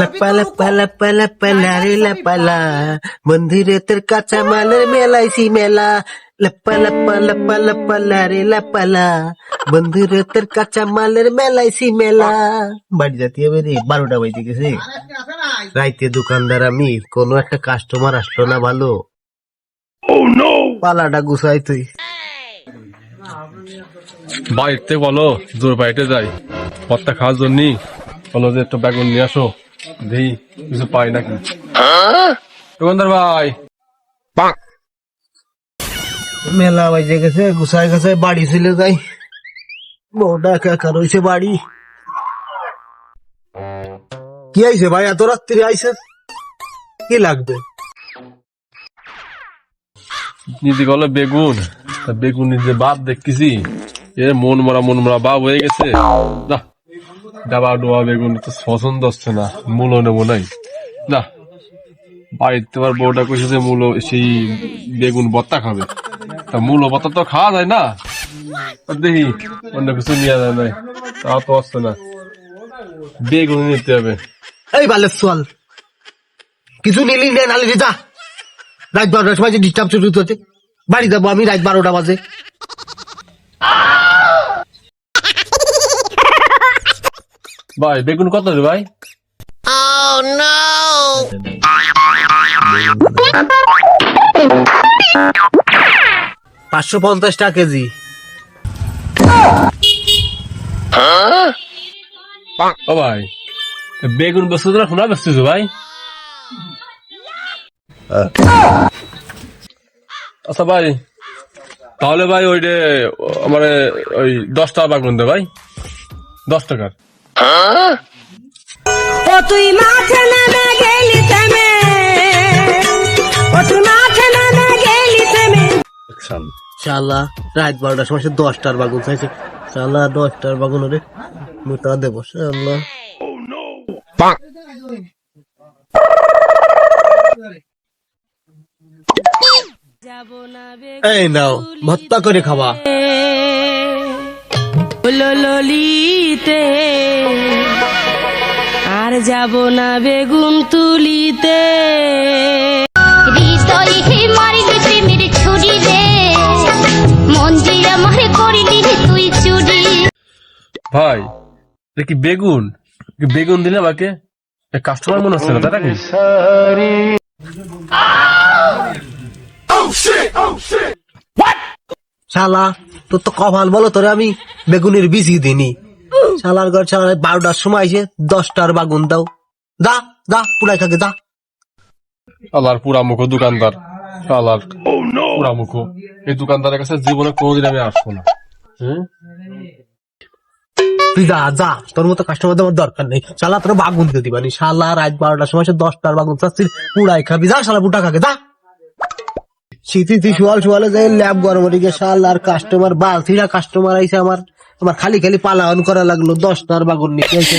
লাপালা পালা পালা পালা রে লাপালা মন্দিরে তোর কাঁচা মালের মেলাইছি মেলা লাপালা পালা পালা পালা রে লাপালা বন্ধুরে তোর কাঁচা মালের মেলাইছি মেলা বাড়ি যাতে হবে রে বারোটা বাজে গেছে। রাইতে দোকানদার আমি কোনো একটা কাস্টমার আসলো না ভালো। পালাটা গুছাই তুই। বাড়িতে বলো জোর বাড়িতে যাই। পথটা খাওয়ার জন্য বলো যে একটু বেগুন নিয়ে আসো। দেখি কিছু পাই নাকি দোকানদার ভাই মেলা বাজে গেছে গুছাই গুছাই বাড়ি ছিল যাই বউটা একা একা রয়েছে বাড়ি কি আইছে ভাই এত রাত্রি আইছে কি লাগবে নিদি গেলো বেগুন তা বেগুনের যে বাপ দেখতেছি এ মন মরা মন মরা বাপ হয়ে গেছে না ডাবা ডোবা বেগুন তো পছন্দ হচ্ছে না, মূলও নেব নাই। না বাড়িতে আবার বউটা কইছে যে মূলো সেই বেগুন বত্তা খাবে। তা মূলো বত্তা তো খাওয়া যায় না। দেখি, অন্য কিছু নিয়ে যায় নাই তা তো আসছে না। বেগুন নিতে হবে। এই বালের সোয়াল কিছু নিলি নে নালি যা। রাত বারোটার সময় যে ডিস্টার্ব শুরু হচ্ছে বাড়ি যাব আমি রাত বারোটা বাজে। ভাই বেগুন কত রে ভাই? পাঁচশো পঞ্চাশ টাকা কেজি। ও ভাই বেগুন বস্তু তোরা শোনা বেসছিস ভাই? আচ্ছা ভাই তাহলে ভাই ওই যে আমার ওই দশ টাকা বাগুন দে ভাই। দশ টাকার। ও তুই মাঠে নেমে গেলি থেমে। ও তুই মাঠে নেমে গেলি থেমে। শালা রাত বারোটার সময় সে দশটার বাগুন চাইছে। শালা দশটার বাগুন রে মোটা দেবো শালা এই নাও ভত্তা করে খাওয়া ললিতে। আর যাব না বেগুন তুলিতে। মন ভাই কি বেগুন? বেগুন দিলে আমাকে কাস্টমার মনে হচ্ছে না তাই নাকি? শালা তোর তো কপাল বলো তোরে আমি বেগুনের বিচি দিনি। শালার ঘর শালা বারোটার সময় এসে দশটার বাগুন দাও। দা দা পুরাই থাকে দা আল্লাহর পুরা মুখ দোকানদার আল্লাহর পুরা মুখ এই দোকানদারের কাছে জীবনে কোনোদিন আমি আসব না। তুই যা যা তোর মতো কাস্টমার আমার দরকার নেই। শালা তোর বাগুন দিয়ে দিবানি। শালা রাত বারোটার সময় সে দশটার বাগুন চাচ্ছিস পুরাই খাবি। যা শালা পুটা খাকে যা। শীতি সোয়াল শুয়ালে যাই ল্যাব গরম দিকে শালার কাস্টমার বালতিরা কাস্টমার আইসে আমার। আমার খালি খালি পালন করা লাগল, দশটার বাগুন এসে